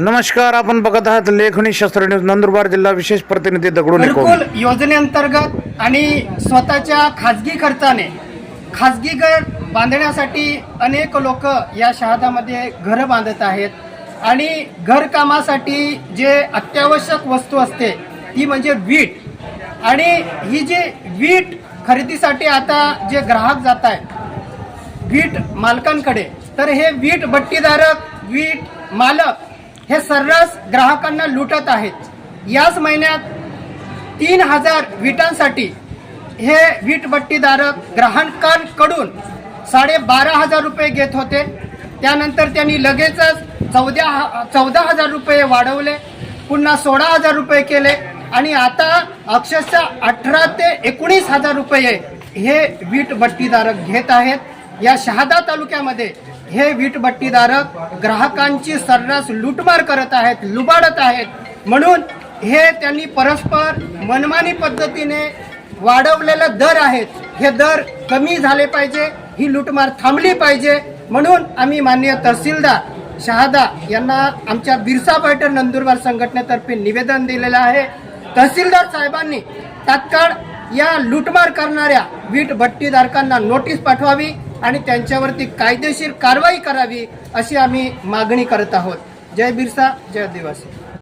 नमस्कार आपण बघत आहात लेखणी शस्त्र न्यूज नंदुरबार जिल्हा विशेष प्रतिनिधी दगडू निकोम. योजनेअंतर्गत आणि स्वतःच्या खाजगी खर्चाने खाजगी घर बांधण्यासाठी अनेक लोक या शहादामध्ये घरं बांधत आहेत. आणि घरकामासाठी जे अत्यावश्यक वस्तू असते ती म्हणजे वीट. आणि ही जी वीट खरेदीसाठी आता जे ग्राहक जात आहेत वीट मालकांकडे तर हे वीट भट्टीधारक वीट मालक हे सर्रास ग्राहकांना लुटत आहेत. याच महिन्यात तीन हजार विटांसाठी हे वीटभट्टीधारक ग्राहकांकडून साडे बारा हजार रुपये घेत होते. त्यानंतर त्यांनी लगेचच चौदा चौदा हजार रुपये वाढवले. पुन्हा सोळा हजार रुपये केले आणि आता अक्षरशः अठरा ते एकोणीस हजार रुपये हे वीटभट्टीधारक घेत आहेत. या शहादा तालुक्यामध्ये हे वीटभट्टीधारक ग्राहकांची सर्रास लूटमार करत आहेत लुबाडत आहेत. म्हणून हे त्यांनी परस्पर मनमानी पद्धतीने वाढवलेले दर आहेत. हे दर कमी झाले पाहिजे ही लुटमार थांबली पाहिजे. म्हणून आम्ही माननीय तहसीलदार शहादा यांना आमच्या बिरसा बैठक नंदुरबार संघटनेतर्फे निवेदन दिलेलं आहे. तहसीलदार साहेबांनी तात्काळ या लूटमार करणाऱ्या वीट भट्टीधारकांना नोटीस पाठवावी. आणि त्यांच्यावरती कायदेशीर कारवाई करावी अशी आम्ही मागणी करत आहोत. जय बिरसा जय आदिवासी.